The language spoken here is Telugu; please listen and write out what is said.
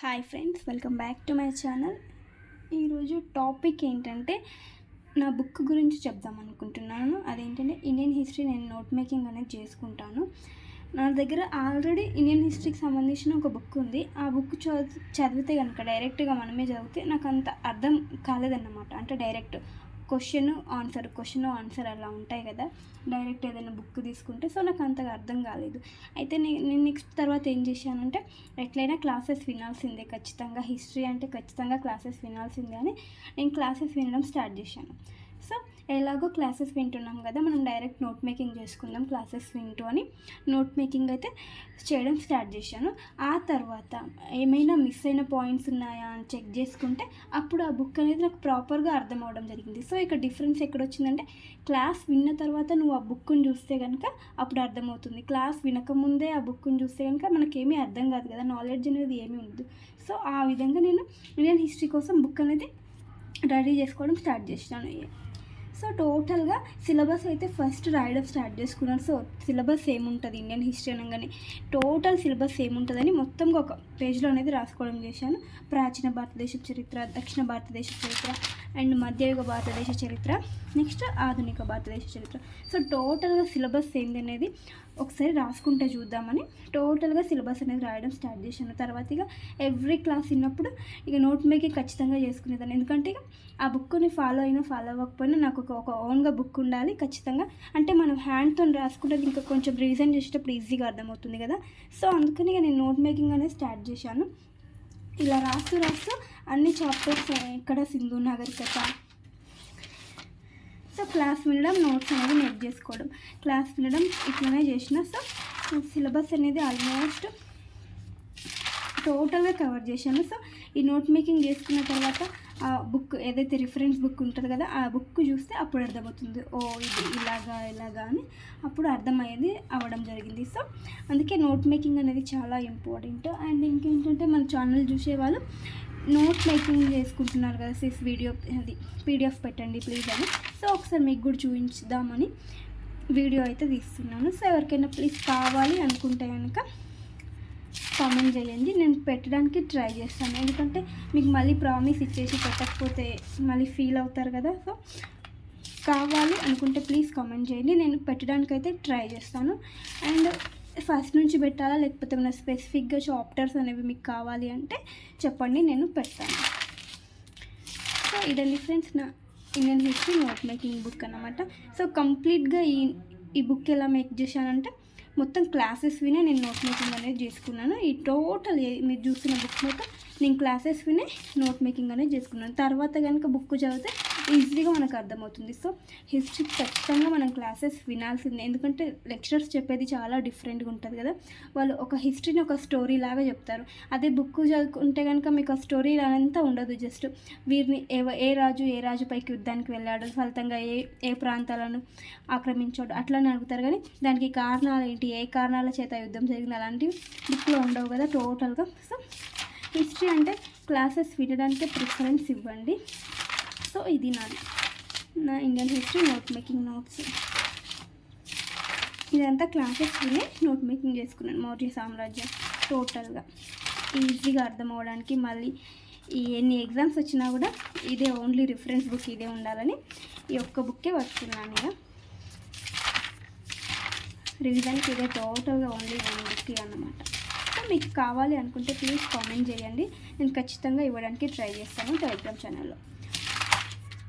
Hi friends welcome back to my channel. ఈరోజు టాపిక్ ఏంటంటే నా బుక్ గురించి చెప్దాం అనుకుంటున్నాను. అదేంటంటే ఇండియన్ హిస్టరీ నేను నోట్ మేకింగ్ అనేది చేసుకుంటాను. నా దగ్గర ఆల్రెడీ ఇండియన్ హిస్టరీకి సంబంధించిన ఒక బుక్ ఉంది. ఆ బుక్ చదివితే కనుక డైరెక్ట్గా మనమే చదివితే నాకు అంత అర్థం కాలేదన్నమాట. అంటే direct question answer question answer అలా ఉంటాయి కదా. డైరెక్ట్ ఏదైనా బుక్ తీసుకుంటే సో నాకు అంతగా అర్థం కాలేదు. అయితే నేను నెక్స్ట్ తర్వాత ఏం చేశానంటే ఎట్లయినా క్లాసెస్ వినాల్సిందే ఖచ్చితంగా. హిస్టరీ అంటే ఖచ్చితంగా క్లాసెస్ వినాల్సిందే అని నేను క్లాసెస్ వినడం స్టార్ట్ చేశాను. సో ఎలాగో క్లాసెస్ వింటున్నాం కదా మనం డైరెక్ట్ నోట్ మేకింగ్ చేసుకుందాం క్లాసెస్ వింటూ అని నోట్ మేకింగ్ అయితే చేయడం స్టార్ట్ చేశాను. ఆ తర్వాత ఏమైనా మిస్ అయిన పాయింట్స్ ఉన్నాయా అని చెక్ చేసుకుంటే అప్పుడు ఆ బుక్ అనేది నాకు ప్రాపర్గా అర్థం అవడం జరిగింది. సో ఇక్కడ డిఫరెన్స్ ఎక్కడ వచ్చిందంటే క్లాస్ విన్న తర్వాత నువ్వు ఆ బుక్ని చూస్తే కనుక అప్పుడు అర్థమవుతుంది. క్లాస్ వినకముందే ఆ బుక్ని చూస్తే కనుక మనకేమీ అర్థం కాదు కదా నాలెడ్జ్ అనేది ఏమీ ఉండదు. సో ఆ విధంగా నేను ఇండియన్ హిస్టరీ కోసం బుక్ అనేది రెడీ చేసుకోవడం స్టార్ట్ చేసినాను సో టోటల్గా సిలబస్ అయితే ఫస్ట్ రాయడం స్టార్ట్ చేసుకున్నాను సో సిలబస్ ఏముంటుంది ఇండియన్ హిస్టరీ అనగానే టోటల్ సిలబస్ ఏముంటుందని మొత్తంగా ఒక పేజ్లో అనేది రాసుకోవడం చేశాను. ప్రాచీన భారతదేశ చరిత్ర దక్షిణ భారతదేశ చరిత్ర అండ్ మధ్యయుగ భారతదేశ చరిత్ర నెక్స్ట్ ఆధునిక భారతదేశ చరిత్ర. సో టోటల్గా సిలబస్ ఏంది అనేది ఒకసారి రాసుకుంటే చూద్దామని టోటల్గా సిలబస్ అనేది రాయడం స్టార్ట్ చేశాను. తర్వాత ఇక ఎవ్రీ క్లాస్ విన్నప్పుడు ఇక నోట్ మేకింగ్ ఖచ్చితంగా చేసుకునేదాన్ని. ఎందుకంటే ఇక ఆ బుక్ని ఫాలో అయినా ఫాలో అవ్వకపోయినా నాకు ఒక ఒక ఓన్గా బుక్ ఉండాలి ఖచ్చితంగా. అంటే మనం హ్యాండ్తో రాసుకుంటే ఇంకా కొంచెం రీజన్ చేసేటప్పుడు ఈజీగా అర్థమవుతుంది కదా. సో అందుకని నేను నోట్ మేకింగ్ అనేది స్టార్ట్ చేశాను. ఇలా రాస్తూ రాస్తూ అన్ని చాప్టర్స్ ఇక్కడ సింధు నాగరికత. సో క్లాస్ వినడం నోట్స్ అనేది నెట్ చేసుకోవడం. క్లాస్ వినడం ఇట్లనే చేసిన. సో సిలబస్ అనేది ఆల్మోస్ట్ టోటల్గా కవర్ చేశాను. సో ఈ నోట్ మేకింగ్ చేసుకున్న తర్వాత బుక్ ఏదైతే రిఫరెన్స్ బుక్ ఉంటుంది కదా ఆ బుక్ చూస్తే అప్పుడు అర్థమవుతుంది. ఓ ఇది ఇలాగా ఇలాగా అని అప్పుడు అర్థమయ్యేది అవ్వడం జరిగింది. సో అందుకే నోట్ మేకింగ్ అనేది చాలా ఇంపార్టెంట్ అండ్ ఇంకేంటంటే మన ఛానల్ చూసేవాళ్ళు నోట్ మేకింగ్ చేసుకుంటున్నారు కదా సిస్ వీడియో అది పీడిఎఫ్ పెట్టండి ప్లీజ్ అని. సో ఒకసారి మీకు కూడా చూపించుదామని వీడియో అయితే తీస్తున్నాను. సో ఎవరికైనా ప్లీజ్ కావాలి అనుకుంటే కామెంట్ చేయండి. నేను పెట్టడానికి ట్రై చేస్తాను. ఎందుకంటే మీకు మళ్ళీ ప్రామిస్ ఇచ్చేసి పెట్టకపోతే మళ్ళీ ఫీల్ అవుతారు కదా. సో కావాలి అనుకుంటే ప్లీజ్ కామెంట్ చేయండి. నేను పెట్టడానికైతే ట్రై చేస్తాను. అండ్ ఫస్ట్ నుంచి పెట్టాలా? లేకపోతే ఏమైనా స్పెసిఫిక్గా చాప్టర్స్ అనేవి మీకు కావాలి అంటే చెప్పండి. నేను పెడతాను. సో ఇదండి ఫ్రెండ్స్ నా Indian history note making book అనమాట సో కంప్లీట్గా ఈ ఈ బుక్ ఎలా మేక్ చేశానంటే మొత్తం క్లాసెస్ వినే నేను నోట్ మేకింగ్ అనేది చేసుకున్నాను. ఈ టోటల్ మీరు చూసిన బుక్ మొత్తం నేను క్లాసెస్ వినే నోట్ మేకింగ్ అనేది చేసుకున్నాను. తర్వాత కనుక బుక్ చదివితే ఈజీగా మనకు అర్థమవుతుంది. సో హిస్టరీ ఖచ్చితంగా మనం క్లాసెస్ వినాల్సిందే. ఎందుకంటే లెక్చరర్స్ చెప్పేది చాలా డిఫరెంట్గా ఉంటుంది కదా. వాళ్ళు ఒక హిస్టరీని ఒక స్టోరీ లాగా చెప్తారు. అదే బుక్ చదువుకుంటే కనుక మీకు ఆ స్టోరీ అంతా ఉండదు. జస్ట్ వీరిని ఏ ఏ రాజు ఏ రాజు పైకి యుద్ధానికి వెళ్ళాడు ఫలితంగా ఏ ఏ ప్రాంతాలను ఆక్రమించాడు అట్లానే అడుగుతారు. కానీ దానికి కారణాలు ఏంటి? ఏ కారణాల చేత యుద్ధం జరిగింది? అలాంటివి బుక్లో ఉండవు కదా టోటల్గా. సో హిస్టరీ అంటే క్లాసెస్ వినడానికే ప్రిఫరెన్స్ ఇవ్వండి. సో ఇది నాది నా Indian history note making notes ఇదంతా క్లాసెస్ నోట్ మేకింగ్ చేసుకున్నాను మౌర్య సామ్రాజ్యం టోటల్గా ఈజీగా అర్థం అవ్వడానికి మళ్ళీ ఎన్ని ఎగ్జామ్స్ వచ్చినా కూడా ఇదే ఓన్లీ రిఫరెన్స్ బుక్ ఇదే ఉండాలని ఈ ఒక్క బుక్కే పట్టుకున్నాను ఇక. రివిజన్కి ఇదే టోటల్గా ఓన్లీ వన్ బుక్ అన్నమాట. సో మీకు కావాలి అనుకుంటే ప్లీజ్ కామెంట్ చేయండి. నేను ఖచ్చితంగా ఇవ్వడానికి ట్రై చేస్తాను టెలిగ్రామ్ ఛానల్లో